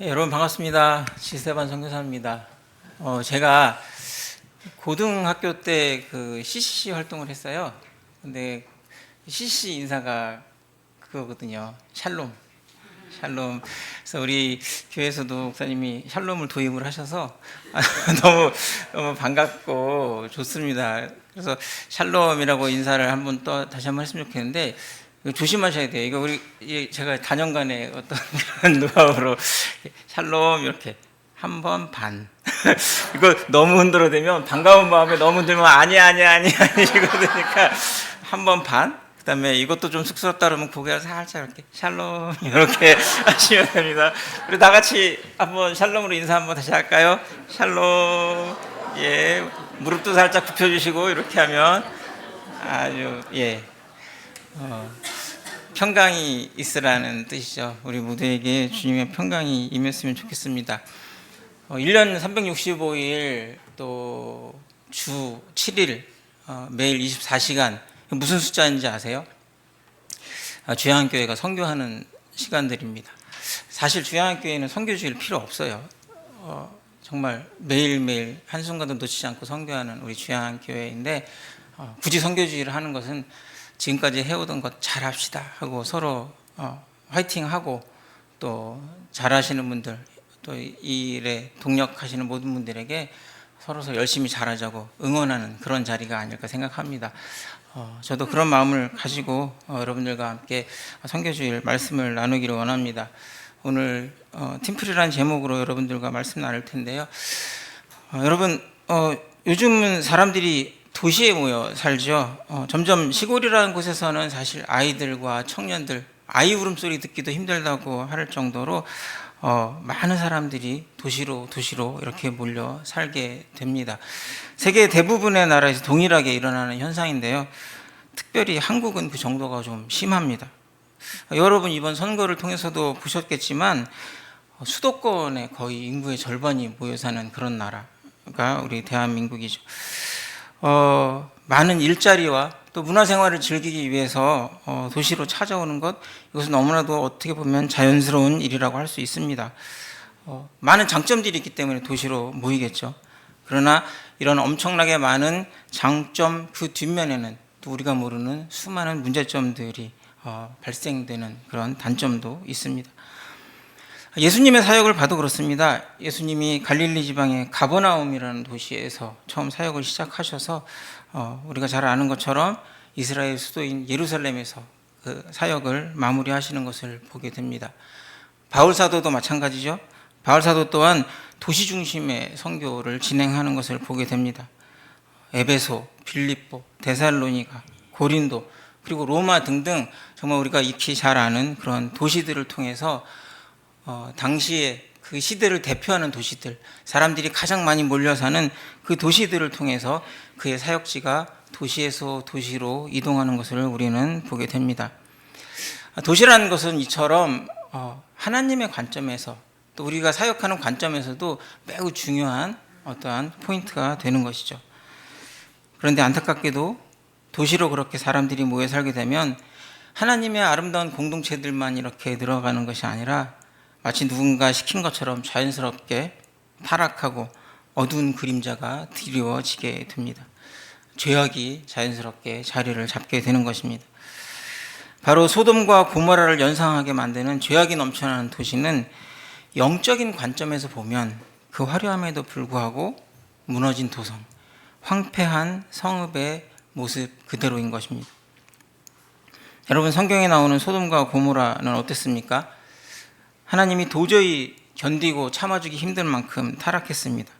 예, 여러분 반갑습니다. 시세반 선교사입니다. 어, 제가 고등학교 때 그 CCC 활동을 했어요. 근데 CCC 인사가 그거거든요. 샬롬. 샬롬. 그래서 우리 교회에서도 목사님이 샬롬을 도입을 하셔서 너무 너무 반갑고 좋습니다. 그래서 샬롬이라고 인사를 한번 또 다시 한번 했으면 좋겠는데 조심하셔야 돼요. 이거 우리 이 제가 단연간의 어떤 그런 노하우로 샬롬 이렇게 한 번 반. 이거 너무 흔들어대면 반가운 마음에 너무 흔들면 아니야 아니야 아니야 이러니까 한 번 반. 그다음에 이것도 좀 쑥스럽다 그러면 고개를 살짝 이렇게 샬롬 이렇게 하시면 됩니다. 우리 다 같이 한번 샬롬으로 인사 한번 다시 할까요? 샬롬. 예. 무릎도 살짝 굽혀 주시고 이렇게 하면 아주 예. 어, 평강이 있으라는 뜻이죠. 우리 모두에게 주님의 평강이 임했으면 좋겠습니다. 어, 1년 365일 또 주 7일 어, 매일 24시간 무슨 숫자인지 아세요? 아, 주양교회가 선교하는 시간들입니다. 사실 주양교회는 선교주일 필요 없어요. 어, 정말 매일매일 한순간도 놓치지 않고 선교하는 우리 주양교회인데 어, 굳이 선교주의를 하는 것은 지금까지 해오던 것 잘합시다 하고 서로 어, 화이팅하고 또 잘하시는 분들 또 이 일에 동력하시는 모든 분들에게 서로서 열심히 잘하자고 응원하는 그런 자리가 아닐까 생각합니다. 어, 저도 그런 마음을 가지고 어, 여러분들과 함께 성교주일 말씀을 나누기를 원합니다. 오늘 어, 팀플이라는 제목으로 여러분들과 말씀 나눌 텐데요. 어, 여러분 어, 요즘은 사람들이 도시에 모여 살죠. 어, 점점 시골이라는 곳에서는 사실 아이들과 청년들 아이 울음소리 듣기도 힘들다고 할 정도로 어, 많은 사람들이 도시로 도시로 이렇게 몰려 살게 됩니다. 세계 대부분의 나라에서 동일하게 일어나는 현상인데요. 특별히 한국은 그 정도가 좀 심합니다. 어, 여러분 이번 선거를 통해서도 보셨겠지만 어, 수도권에 거의 인구의 절반이 모여 사는 그런 나라가 우리 대한민국이죠. 어, 많은 일자리와 또 문화생활을 즐기기 위해서 어, 도시로 찾아오는 것 이것은 너무나도 어떻게 보면 자연스러운 일이라고 할 수 있습니다. 어, 많은 장점들이 있기 때문에 도시로 모이겠죠. 그러나 이런 엄청나게 많은 장점 그 뒷면에는 또 우리가 모르는 수많은 문제점들이 어, 발생되는 그런 단점도 있습니다. 예수님의 사역을 봐도 그렇습니다. 예수님이 갈릴리 지방의 가버나움이라는 도시에서 처음 사역을 시작하셔서 어, 우리가 잘 아는 것처럼 이스라엘 수도인 예루살렘에서 그 사역을 마무리하시는 것을 보게 됩니다. 바울 사도도 마찬가지죠. 바울 사도 또한 도시 중심의 선교를 진행하는 것을 보게 됩니다. 에베소, 빌립보, 데살로니가, 고린도, 그리고 로마 등등 정말 우리가 익히 잘 아는 그런 도시들을 통해서 어, 당시에 그 시대를 대표하는 도시들, 사람들이 가장 많이 몰려 사는 그 도시들을 통해서 그의 사역지가 도시에서 도시로 이동하는 것을 우리는 보게 됩니다. 도시라는 것은 이처럼 어, 하나님의 관점에서 또 우리가 사역하는 관점에서도 매우 중요한 어떠한 포인트가 되는 것이죠. 그런데 안타깝게도 도시로 그렇게 사람들이 모여 살게 되면 하나님의 아름다운 공동체들만 이렇게 늘어가는 것이 아니라 마치 누군가 시킨 것처럼 자연스럽게 타락하고 어두운 그림자가 드리워지게 됩니다. 죄악이 자연스럽게 자리를 잡게 되는 것입니다. 바로 소돔과 고모라를 연상하게 만드는 죄악이 넘쳐나는 도시는 영적인 관점에서 보면 그 화려함에도 불구하고 무너진 도성, 황폐한 성읍의 모습 그대로인 것입니다. 여러분 성경에 나오는 소돔과 고모라는 어땠습니까? 하나님이 도저히 견디고 참아주기 힘들 만큼 타락했습니다.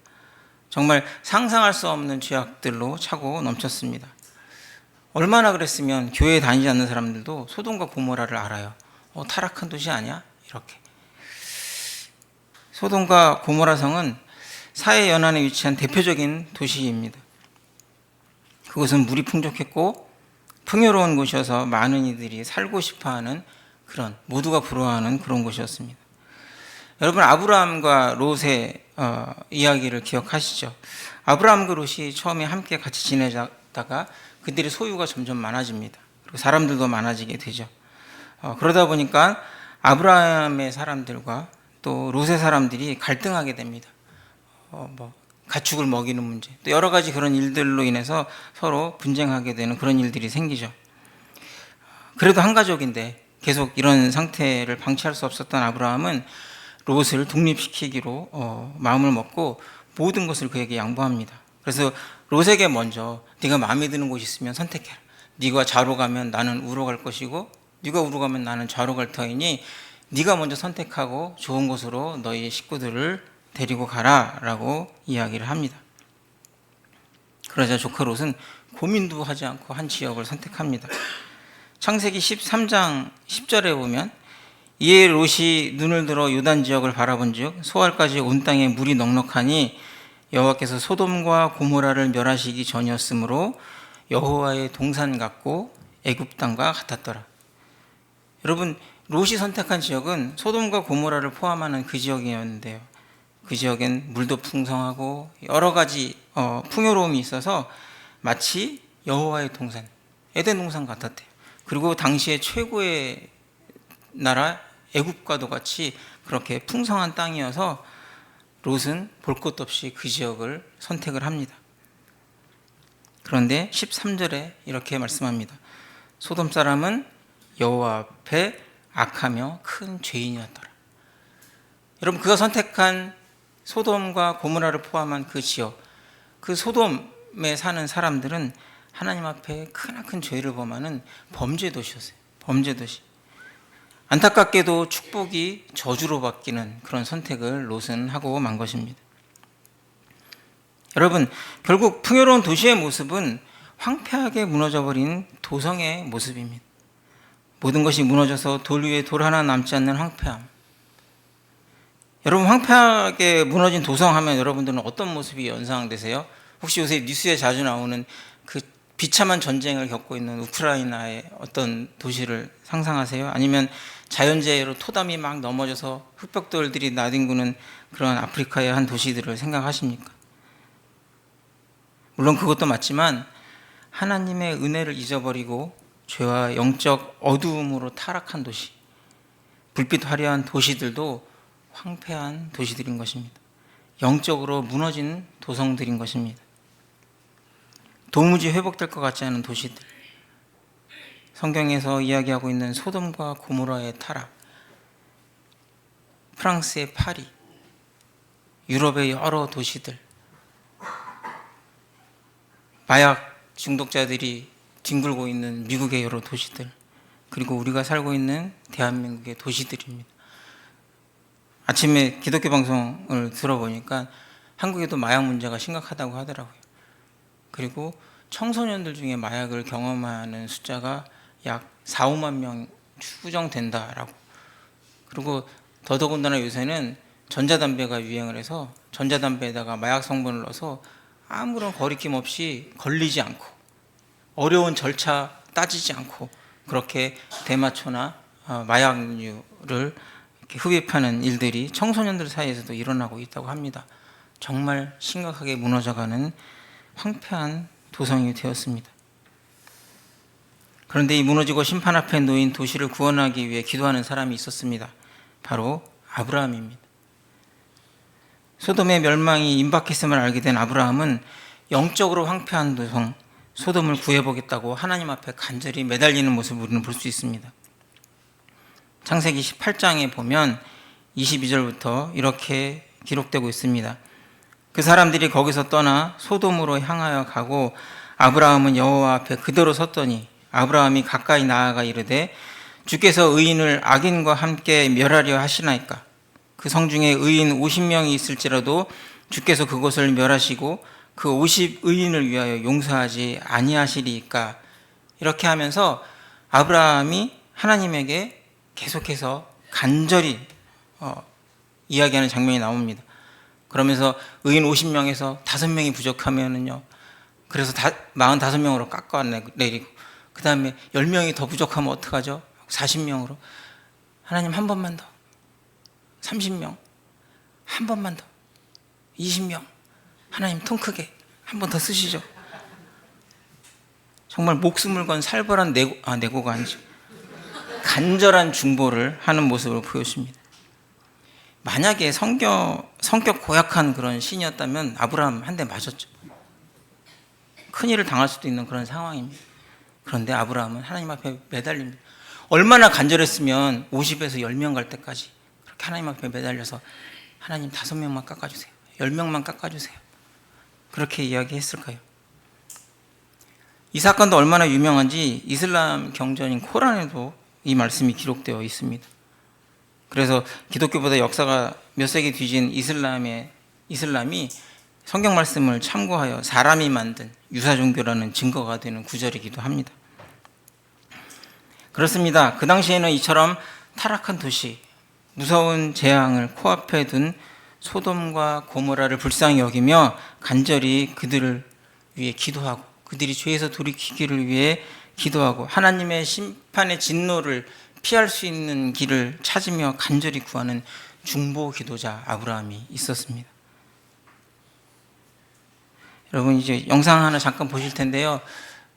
정말 상상할 수 없는 죄악들로 차고 넘쳤습니다. 얼마나 그랬으면 교회에 다니지 않는 사람들도 소돔과 고모라를 알아요. 어, 타락한 도시 아니야? 이렇게. 소돔과 고모라 성은 사해 연안에 위치한 대표적인 도시입니다. 그곳은 물이 풍족했고 풍요로운 곳이어서 많은 이들이 살고 싶어 하는 그런 모두가 부러워하는 그런 곳이었습니다. 여러분 아브라함과 롯의 어, 이야기를 기억하시죠? 아브라함과 롯이 처음에 함께 같이 지내다가 그들의 소유가 점점 많아집니다. 그리고 사람들도 많아지게 되죠. 어, 그러다 보니까 아브라함의 사람들과 또 롯의 사람들이 갈등하게 됩니다. 어, 뭐 가축을 먹이는 문제, 또 여러 가지 그런 일들로 인해서 서로 분쟁하게 되는 그런 일들이 생기죠. 그래도 한 가족인데 계속 이런 상태를 방치할 수 없었던 아브라함은 롯을 독립시키기로 어, 마음을 먹고 모든 것을 그에게 양보합니다. 그래서 롯에게 먼저 네가 마음에 드는 곳이 있으면 선택해라. 네가 좌로 가면 나는 우로 갈 것이고 네가 우로 가면 나는 좌로 갈 터이니 네가 먼저 선택하고 좋은 곳으로 너희 식구들을 데리고 가라라고 이야기를 합니다. 그러자 조카 롯은 고민도 하지 않고 한 지역을 선택합니다. 창세기 13장 10절에 보면 이에 롯이 눈을 들어 요단 지역을 바라본즉 소알까지 온 땅에 물이 넉넉하니 여호와께서 소돔과 고모라를 멸하시기 전이었으므로 여호와의 동산 같고 애굽 땅과 같았더라. 여러분 롯이 선택한 지역은 소돔과 고모라를 포함하는 그 지역이었는데요. 그 지역엔 물도 풍성하고 여러 가지 어, 풍요로움이 있어서 마치 여호와의 동산, 에덴 동산 같았대요. 그리고 당시에 최고의 나라 애굽과도 같이 그렇게 풍성한 땅이어서 롯은 볼것 없이 그 지역을 선택을 합니다. 그런데 13절에 이렇게 말씀합니다. 소돔 사람은 여호와 앞에 악하며 큰 죄인이었더라. 여러분 그가 선택한 소돔과 고모라를 포함한 그 지역, 그 소돔에 사는 사람들은 하나님 앞에 크나큰 죄를 범하는 범죄 도시였어요. 범죄 도시. 안타깝게도 축복이 저주로 바뀌는 그런 선택을 롯은 하고 만 것입니다. 여러분, 결국 풍요로운 도시의 모습은 황폐하게 무너져버린 도성의 모습입니다. 모든 것이 무너져서 돌 위에 돌 하나 남지 않는 황폐함. 여러분, 황폐하게 무너진 도성 하면 여러분들은 어떤 모습이 연상되세요? 혹시 요새 뉴스에 자주 나오는 그 비참한 전쟁을 겪고 있는 우크라이나의 어떤 도시를 상상하세요? 아니면 자연재해로 토담이 막 넘어져서 흑벽돌들이 나뒹구는 그런 아프리카의 한 도시들을 생각하십니까? 물론 그것도 맞지만 하나님의 은혜를 잊어버리고 죄와 영적 어두움으로 타락한 도시, 불빛 화려한 도시들도 황폐한 도시들인 것입니다. 영적으로 무너진 도성들인 것입니다. 도무지 회복될 것 같지 않은 도시들. 성경에서 이야기하고 있는 소돔과 고모라의 타락, 프랑스의 파리, 유럽의 여러 도시들, 마약 중독자들이 뒹굴고 있는 미국의 여러 도시들, 그리고 우리가 살고 있는 대한민국의 도시들입니다. 아침에 기독교 방송을 들어보니까 한국에도 마약 문제가 심각하다고 하더라고요. 그리고 청소년들 중에 마약을 경험하는 숫자가 약 4, 5만 명 추정된다라고. 그리고 더더군다나 요새는 전자담배가 유행을 해서 전자담배에다가 마약 성분을 넣어서 아무런 거리낌 없이 걸리지 않고 어려운 절차 따지지 않고 그렇게 대마초나 어, 마약류를 흡입하는 일들이 청소년들 사이에서도 일어나고 있다고 합니다. 정말 심각하게 무너져가는 황폐한 도성이 되었습니다. 그런데 이 무너지고 심판 앞에 놓인 도시를 구원하기 위해 기도하는 사람이 있었습니다. 바로 아브라함입니다. 소돔의 멸망이 임박했음을 알게 된 아브라함은 영적으로 황폐한 도성 소돔을 구해보겠다고 하나님 앞에 간절히 매달리는 모습을 우리는 볼 수 있습니다. 창세기 18장에 보면 22절부터 이렇게 기록되고 있습니다. 그 사람들이 거기서 떠나 소돔으로 향하여 가고 아브라함은 여호와 앞에 그대로 섰더니 아브라함이 가까이 나아가 이르되 주께서 의인을 악인과 함께 멸하려 하시나이까 그 성중에 의인 50명이 있을지라도 주께서 그곳을 멸하시고 그 50의인을 위하여 용서하지 아니하시리까 이렇게 하면서 아브라함이 하나님에게 계속해서 간절히 어, 이야기하는 장면이 나옵니다. 그러면서 의인 50명에서 5명이 부족하면은요. 그래서 다, 45명으로 깎아내리고 그 다음에 10명이 더 부족하면 어떡하죠? 40명으로 하나님 한 번만 더 30명 한 번만 더 20명 하나님 통 크게 한 번 더 쓰시죠. 정말 목숨을 건 살벌한 내고, 아, 내고가 아니죠. 간절한 중보를 하는 모습을 보여줍니다. 만약에 성격 성격 고약한 그런 신이었다면 아브라함 한 대 맞았죠. 큰 일을 당할 수도 있는 그런 상황입니다. 그런데 아브라함은 하나님 앞에 매달립니다. 얼마나 간절했으면 50에서 10명 갈 때까지 그렇게 하나님 앞에 매달려서 하나님 다섯 명만 깎아주세요. 10명만 깎아주세요. 그렇게 이야기했을까요? 이 사건도 얼마나 유명한지 이슬람 경전인 코란에도 이 말씀이 기록되어 있습니다. 그래서 기독교보다 역사가 몇 세기 뒤진 이슬람의 이슬람이 성경 말씀을 참고하여 사람이 만든 유사 종교라는 증거가 되는 구절이기도 합니다. 그렇습니다. 그 당시에는 이처럼 타락한 도시, 무서운 재앙을 코앞에 둔 소돔과 고모라를 불쌍히 여기며 간절히 그들을 위해 기도하고 그들이 죄에서 돌이키기를 위해 기도하고 하나님의 심판의 진노를 피할 수 있는 길을 찾으며 간절히 구하는 중보 기도자 아브라함이 있었습니다. 여러분 이제 영상 하나 잠깐 보실 텐데요.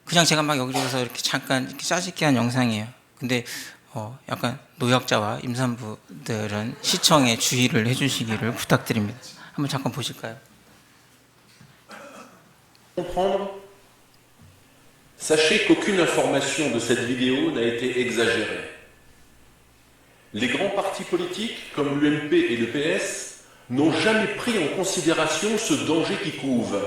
그냥 제가 막 여기저기서 이렇게 잠깐 이렇게 짜집게 한 영상이에요. 근데 어 약간 노약자와 임산부들은 시청에 주의를 해주시기를 부탁드립니다. 한번 잠깐 보실까요? sachez qu'aucune information de cette vidéo n'a été exagérée. Les grands partis politiques, comme l'UMP et le PS, n'ont jamais pris en considération ce danger qui couve.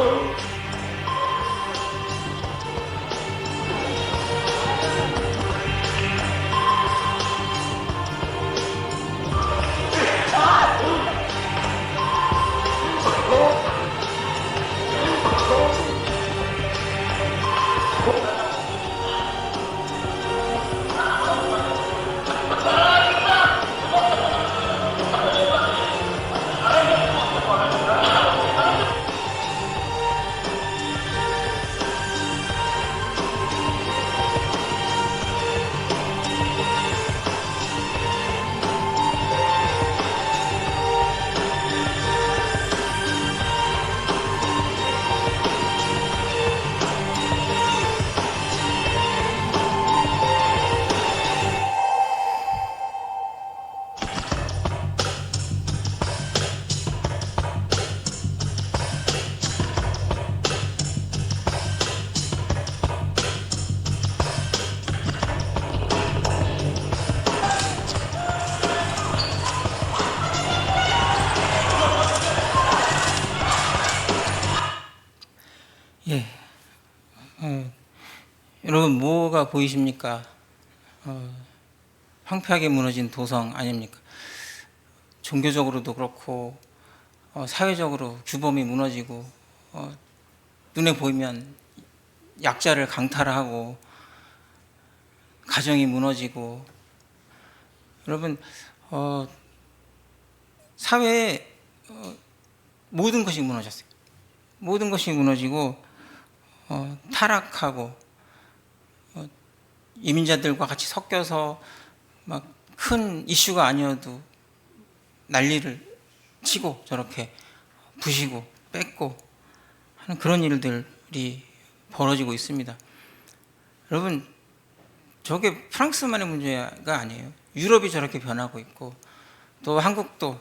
예. 뭐가 보이십니까? 어, 황폐하게 무너진 도성 아닙니까? 종교적으로도 그렇고 어, 사회적으로 규범이 무너지고 어, 눈에 보이면 약자를 강탈하고 가정이 무너지고 여러분 어, 사회에 어, 모든 것이 무너졌어요. 모든 것이 무너지고 어, 타락하고 어, 이민자들과 같이 섞여서 막 큰 이슈가 아니어도 난리를 치고 저렇게 부시고 뺏고 하는 그런 일들이 벌어지고 있습니다. 여러분 저게 프랑스만의 문제가 아니에요. 유럽이 저렇게 변하고 있고 또 한국도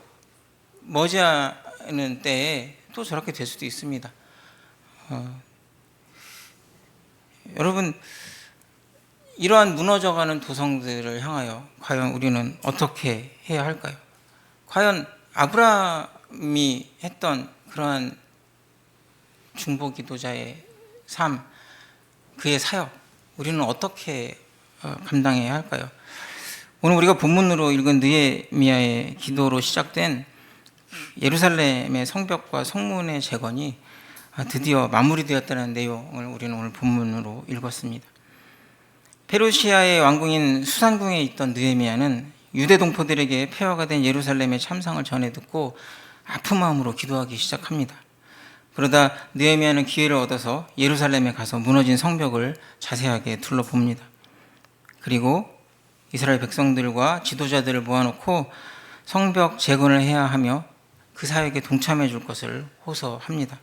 머지않은 때에 또 저렇게 될 수도 있습니다. 어, 여러분 이러한 무너져가는 도성들을 향하여 과연 우리는 어떻게 해야 할까요? 과연 아브라함이 했던 그러한 중보 기도자의 삶, 그의 사역, 우리는 어떻게 어, 감당해야 할까요? 오늘 우리가 본문으로 읽은 느헤미야의 기도로 시작된 예루살렘의 성벽과 성문의 재건이 아, 드디어 마무리되었다는 내용을 우리는 오늘 본문으로 읽었습니다. 페르시아의 왕궁인 수산궁에 있던 느헤미야는 유대 동포들에게 폐허가 된 예루살렘의 참상을 전해 듣고 아픈 마음으로 기도하기 시작합니다. 그러다 느헤미야는 기회를 얻어서 예루살렘에 가서 무너진 성벽을 자세하게 둘러봅니다. 그리고 이스라엘 백성들과 지도자들을 모아놓고 성벽 재건을 해야 하며 그 사역에 동참해 줄 것을 호소합니다.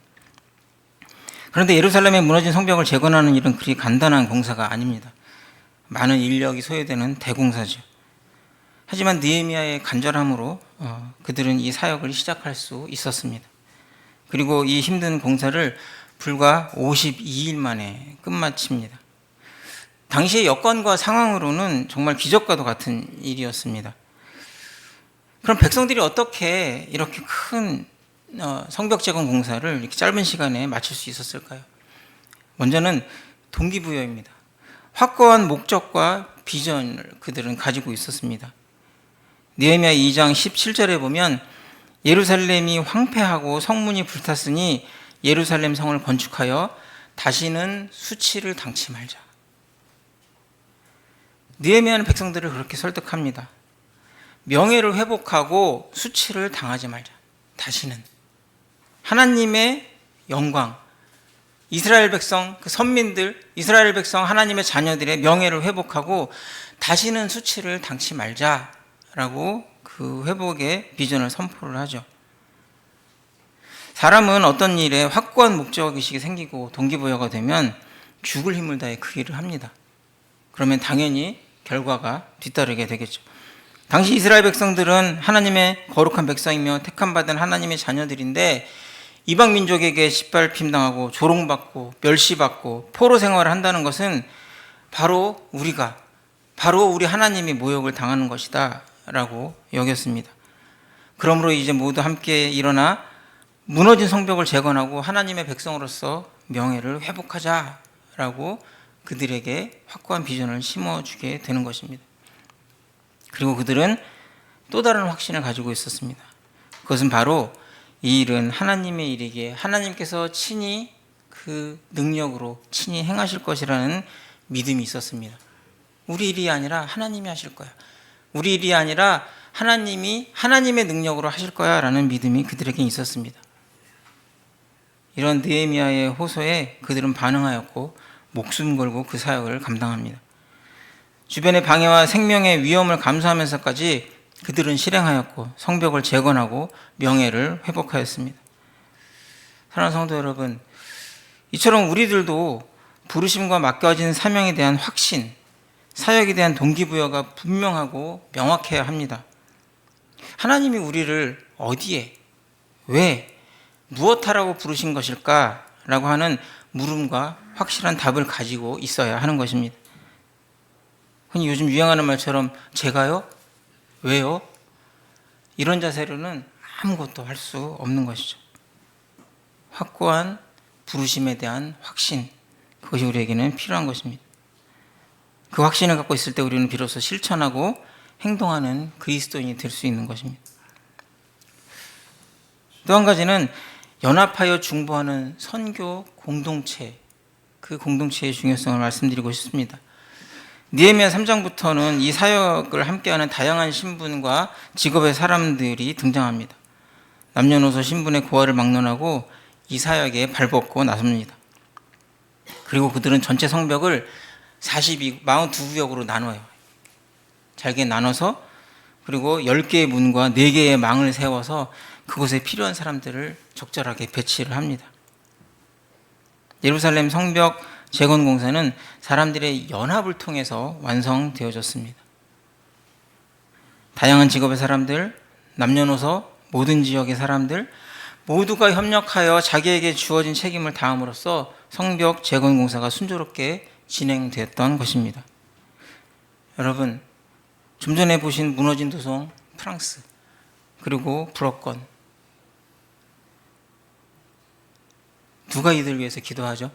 그런데 예루살렘에 무너진 성벽을 재건하는 일은 그리 간단한 공사가 아닙니다. 많은 인력이 소요되는 대공사죠. 하지만 느헤미야의 간절함으로 어, 그들은 이 사역을 시작할 수 있었습니다. 그리고 이 힘든 공사를 불과 52일 만에 끝마칩니다. 당시의 여건과 상황으로는 정말 기적과도 같은 일이었습니다. 그럼 백성들이 어떻게 이렇게 큰 어, 성벽 재건 공사를 이렇게 짧은 시간에 마칠 수 있었을까요? 먼저는 동기부여입니다. 확고한 목적과 비전을 그들은 가지고 있었습니다. 느헤미야 2장 17절에 보면 예루살렘이 황폐하고 성문이 불탔으니 예루살렘 성을 건축하여 다시는 수치를 당치 말자. 느헤미야는 백성들을 그렇게 설득합니다. 명예를 회복하고 수치를 당하지 말자. 다시는 하나님의 영광, 이스라엘 백성, 그 선민들, 이스라엘 백성, 하나님의 자녀들의 명예를 회복하고 다시는 수치를 당치 말자라고 그 회복의 비전을 선포를 하죠. 사람은 어떤 일에 확고한 목적의식이 생기고 동기부여가 되면 죽을 힘을 다해 그 일을 합니다. 그러면 당연히 결과가 뒤따르게 되겠죠. 당시 이스라엘 백성들은 하나님의 거룩한 백성이며 택함받은 하나님의 자녀들인데 이방 민족에게 짓밟힘 당하고 조롱받고 멸시받고 포로 생활을 한다는 것은 바로 우리가 바로 우리 하나님이 모욕을 당하는 것이다라고 여겼습니다. 그러므로 이제 모두 함께 일어나 무너진 성벽을 재건하고 하나님의 백성으로서 명예를 회복하자라고 그들에게 확고한 비전을 심어주게 되는 것입니다. 그리고 그들은 또 다른 확신을 가지고 있었습니다. 그것은 바로 이 일은 하나님의 일이기에 하나님께서 친히 그 능력으로 친히 행하실 것이라는 믿음이 있었습니다. 우리 일이 아니라 하나님이 하실 거야. 우리 일이 아니라 하나님이 하나님의 능력으로 하실 거야라는 믿음이 그들에게 있었습니다. 이런 느헤미야의 호소에 그들은 반응하였고 목숨 걸고 그 사역을 감당합니다. 주변의 방해와 생명의 위험을 감수하면서까지 그들은 실행하였고 성벽을 재건하고 명예를 회복하였습니다. 사랑하는 성도 여러분, 이처럼 우리들도 부르심과 맡겨진 사명에 대한 확신, 사역에 대한 동기부여가 분명하고 명확해야 합니다. 하나님이 우리를 어디에, 왜, 무엇하라고 부르신 것일까라고 하는 물음과 확실한 답을 가지고 있어야 하는 것입니다. 흔히 요즘 유행하는 말처럼 제가요? 왜요? 이런 자세로는 아무것도 할 수 없는 것이죠. 확고한 부르심에 대한 확신, 그것이 우리에게는 필요한 것입니다. 그 확신을 갖고 있을 때 우리는 비로소 실천하고 행동하는 그리스도인이 될 수 있는 것입니다. 또 한 가지는 연합하여 중보하는 선교 공동체, 그 공동체의 중요성을 말씀드리고 싶습니다. 니에미야 3장부터는 이 사역을 함께하는 다양한 신분과 직업의 사람들이 등장합니다. 남녀노소 신분의 고하를 막론하고 이 사역에 발벗고 나섭니다. 그리고 그들은 전체 성벽을 42, 42구역으로 나눠요. 잘게 나눠서 그리고 10개의 문과 4개의 망을 세워서 그곳에 필요한 사람들을 적절하게 배치를 합니다. 예루살렘 성벽 재건 공사는 사람들의 연합을 통해서 완성되어졌습니다. 다양한 직업의 사람들, 남녀노소, 모든 지역의 사람들 모두가 협력하여 자기에게 주어진 책임을 다함으로써 성벽 재건 공사가 순조롭게 진행되었던 것입니다. 여러분, 좀 전에 보신 무너진 도성 프랑스 그리고 불어권 누가 이들 위해서 기도하죠?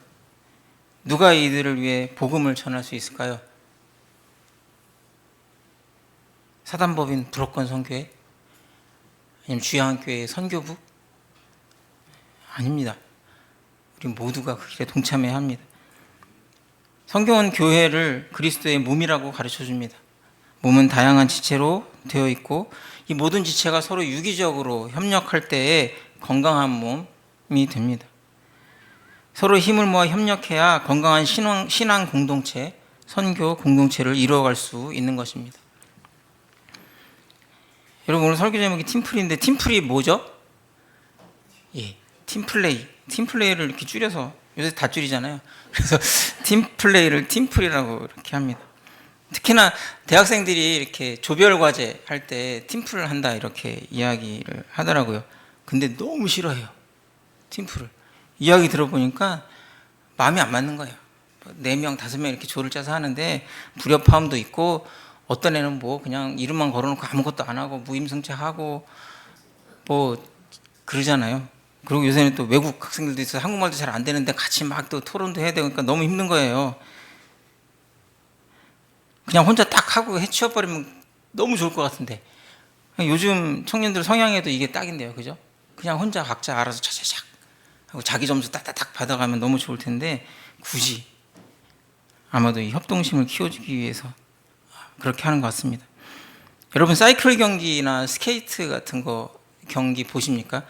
누가 이들을 위해 복음을 전할 수 있을까요? 사단법인 불업권 선교회 아니면 주양교회 선교부 아닙니다. 우리 모두가 그 길에 동참해야 합니다. 성경은 교회를 그리스도의 몸이라고 가르쳐 줍니다. 몸은 다양한 지체로 되어 있고 이 모든 지체가 서로 유기적으로 협력할 때에 건강한 몸이 됩니다. 서로 힘을 모아 협력해야 건강한 신앙, 신앙 공동체, 선교 공동체를 이루어갈 수 있는 것입니다. 여러분 오늘 설교 제목이 팀플인데 팀플이 뭐죠? 예, 팀플레이. 팀플레이를 이렇게 줄여서 요새 다 줄이잖아요. 그래서 팀플레이를 팀플이라고 이렇게 합니다. 특히나 대학생들이 이렇게 조별 과제 할 때 팀플을 한다 이렇게 이야기를 하더라고요. 근데 너무 싫어해요. 팀플을. 이야기 들어보니까 마음이 안 맞는 거예요. 네 명, 다섯 명 이렇게 조를 짜서 하는데 불협화음도 있고 어떤 애는 뭐 그냥 이름만 걸어놓고 아무것도 안 하고 무임승차하고 뭐 그러잖아요. 그리고 요새는 또 외국 학생들도 있어서 한국말도 잘 안 되는데 같이 막 또 토론도 해야 되니까 너무 힘든 거예요. 그냥 혼자 딱 하고 해치워버리면 너무 좋을 것 같은데 요즘 청년들 성향에도 이게 딱인데요, 그죠? 그냥 혼자 각자 알아서 차차착 하고 자기 점수 딱딱딱 받아가면 너무 좋을 텐데 굳이 아마도 이 협동심을 키워주기 위해서 그렇게 하는 것 같습니다. 여러분 사이클 경기나 스케이트 같은 거 경기 보십니까?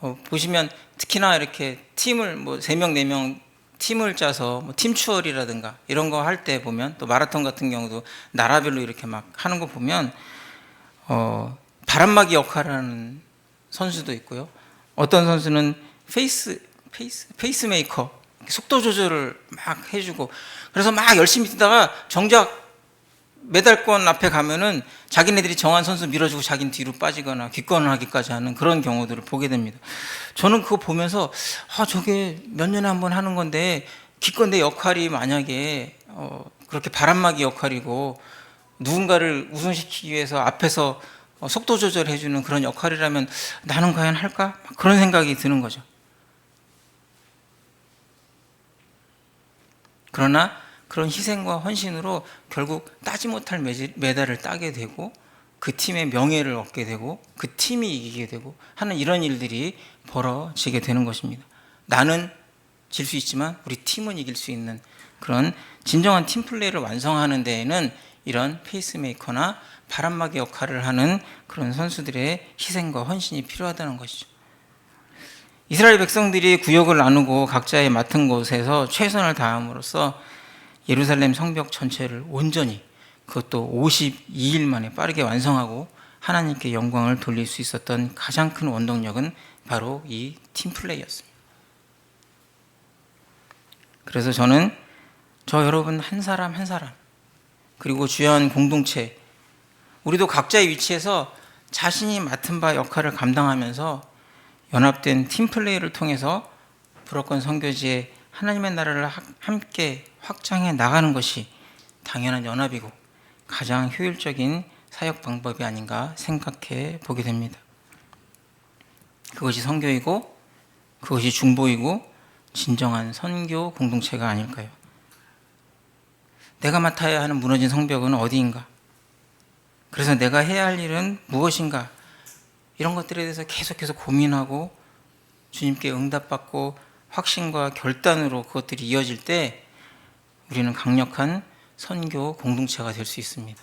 어, 보시면 특히나 이렇게 팀을 뭐세명네명 팀을 짜서 뭐 팀 추월이라든가 이런 거 할 때 보면 또 마라톤 같은 경우도 나라별로 이렇게 막 하는 거 보면 어, 바람막이 역할을 하는 선수도 있고요. 어떤 선수는 페이스 페이스 페이스메이커 속도 조절을 막 해주고 그래서 막 열심히 뛰다가 정작 메달권 앞에 가면은 자기네들이 정한 선수 밀어주고 자기는 뒤로 빠지거나 기권을 하기까지 하는 그런 경우들을 보게 됩니다. 저는 그거 보면서 아 저게 몇 년에 한 번 하는 건데 기권 내 역할이 만약에 어, 그렇게 바람막이 역할이고 누군가를 우승시키기 위해서 앞에서 어, 속도 조절해주는 그런 역할이라면 나는 과연 할까? 막 그런 생각이 드는 거죠. 그러나 그런 희생과 헌신으로 결국 따지 못할 메달을 따게 되고 그 팀의 명예를 얻게 되고 그 팀이 이기게 되고 하는 이런 일들이 벌어지게 되는 것입니다. 나는 질 수 있지만 우리 팀은 이길 수 있는 그런 진정한 팀 플레이를 완성하는 데에는 이런 페이스메이커나 바람막이 역할을 하는 그런 선수들의 희생과 헌신이 필요하다는 것이죠. 이스라엘 백성들이 구역을 나누고 각자의 맡은 곳에서 최선을 다함으로써 예루살렘 성벽 전체를 온전히 그것도 52일 만에 빠르게 완성하고 하나님께 영광을 돌릴 수 있었던 가장 큰 원동력은 바로 이 팀플레이였습니다. 그래서 저는 저 여러분 한 사람 한 사람 그리고 주요한 공동체 우리도 각자의 위치에서 자신이 맡은 바 역할을 감당하면서 연합된 팀플레이를 통해서 불어권 선교지에 하나님의 나라를 하- 함께 확장해 나가는 것이 당연한 연합이고 가장 효율적인 사역 방법이 아닌가 생각해 보게 됩니다. 그것이 선교이고 그것이 중보이고 진정한 선교 공동체가 아닐까요? 내가 맡아야 하는 무너진 성벽은 어디인가? 그래서 내가 해야 할 일은 무엇인가? 이런 것들에 대해서 계속해서 고민하고 주님께 응답받고 확신과 결단으로 그것들이 이어질 때 우리는 강력한 선교 공동체가 될 수 있습니다.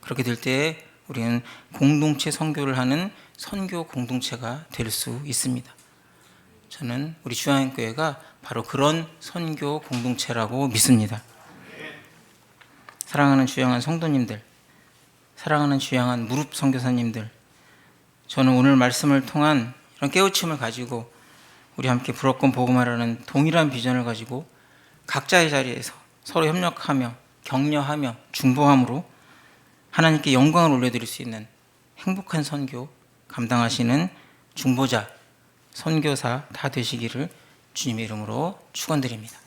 그렇게 될 때 우리는 공동체 선교를 하는 선교 공동체가 될 수 있습니다. 저는 우리 주한교회가 바로 그런 선교 공동체라고 믿습니다. 사랑하는 주양한 성도님들, 사랑하는 주양한 무릎 선교사님들, 저는 오늘 말씀을 통한 이런 깨우침을 가지고 우리 함께 불었건 복음하라는 동일한 비전을 가지고 각자의 자리에서 서로 협력하며 격려하며 중보함으로 하나님께 영광을 올려드릴 수 있는 행복한 선교 감당하시는 중보자, 선교사 다 되시기를 주님의 이름으로 축원드립니다.